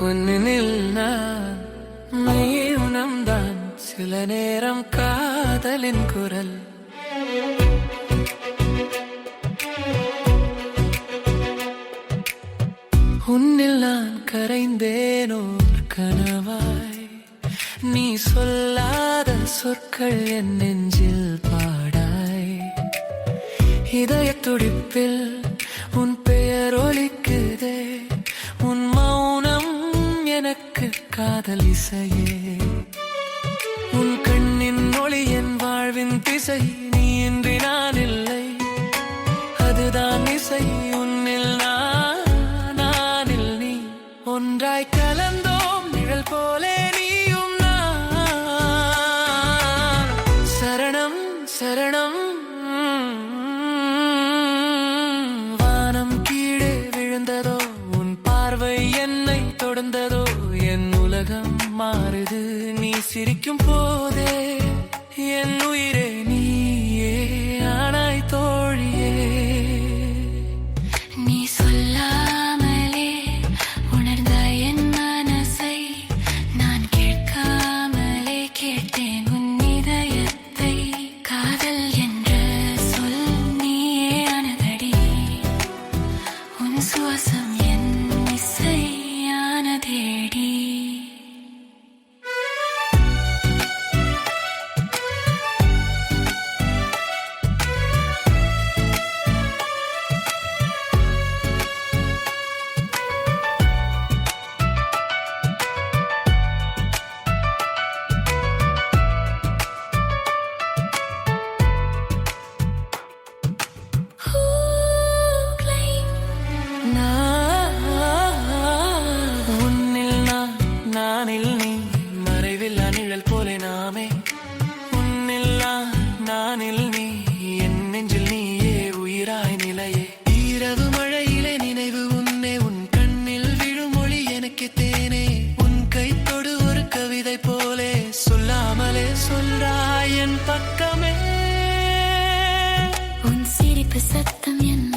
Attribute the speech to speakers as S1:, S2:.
S1: உன்னில் நான் நீயுனம் தான் சில நேரம் காதலின் குரல். உன்னில் நான் கரைந்தேனோ கனவாய். நீ சொல்லாத சொற்கள் என் நெஞ்சில் பாடாய். இதய துடிப்பில் உன் பெயர் ஒலிக்குதே காதல் இசையே. உன் கண்ணின் ஒளி என் வாழ்வின் திசை. நீ இன்றி நான் இல்லை. அதுதான் இசை. உன்னில் நான் நானில் நீ. ஒன்றாய் கலந்தோம் நிழல் போலே நீயும் நான். சரணம் சரணம். வானம் கீழே விழுந்ததோ உன் பார்வை என்னை தொடர்ந்ததோ சிரிக்கும் போதே என் உயிரே நானில் நீ என் நெஞ்சில் நீயே உயிராய் நிலையே. ஈரவு மழையிலே நினைவு உன்னே உன் கண்ணில் விழும் மொழி எனக்கு தேனே. உன் கைத்தொடு ஒரு கவிதை போலே சொல்லாமலே சொல்றாய் என் பக்கமே.
S2: உன் சிரிப்பு சத்தம் என்